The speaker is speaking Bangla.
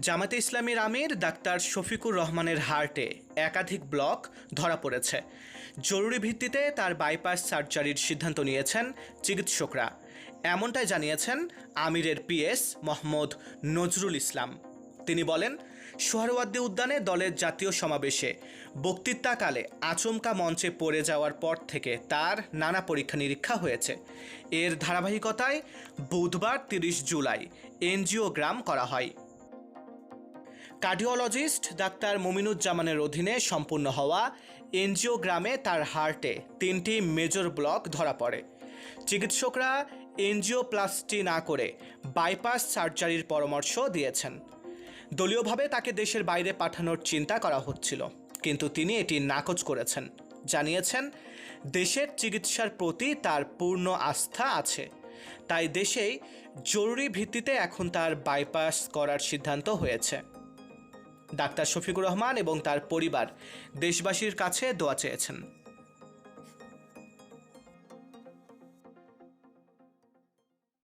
জামাতে ইসলামীর আমির ডাক্তার শফিকুর রহমানের হার্টে একাধিক ব্লক ধরা পড়েছে। জরুরি ভিত্তিতে তার বাইপাস সার্জারির সিদ্ধান্ত নিয়েছেন চিকিৎসকরা। এমনটাই জানিয়েছেন আমিরের পিএস মোহাম্মদ নজরুল ইসলাম। তিনি বলেন, সোহরওয়ার্দী উদ্যানে দলের জাতীয় সমাবেশে বক্তৃতাকালে আচমকা মঞ্চে পড়ে যাওয়ার পর থেকে তার নানা পরীক্ষা নিরীক্ষা হয়েছে। এর ধারাবাহিকতায় বুধবার তিরিশ জুলাই এনজিওগ্রাম করা হয়। কার্ডিওলজিস্ট ডাক্তার মুমিনুজ্জামানের অধীনে সম্পূর্ণ হওয়া এনজিওগ্রামে তার হার্টে তিনটি মেজর ব্লক ধরা পড়ে। চিকিৎসকরা এনজিওপ্লাস্টি না করে বাইপাস সার্জারির পরামর্শ দিয়েছেন। দলীয়ভাবে তাকে দেশের বাইরে পাঠানোর চিন্তা করা হচ্ছিল, কিন্তু তিনি এটি নাকচ করেছেন। জানিয়েছেন, দেশের চিকিৎসার প্রতি তার পূর্ণ আস্থা আছে, তাই দেশেই জরুরি ভিত্তিতে এখন তার বাইপাস করার সিদ্ধান্ত হয়েছে। ডাক্তার শফিকুর রহমান এবং তার পরিবার দেশবাসীর কাছে দোয়া চেয়েছেন।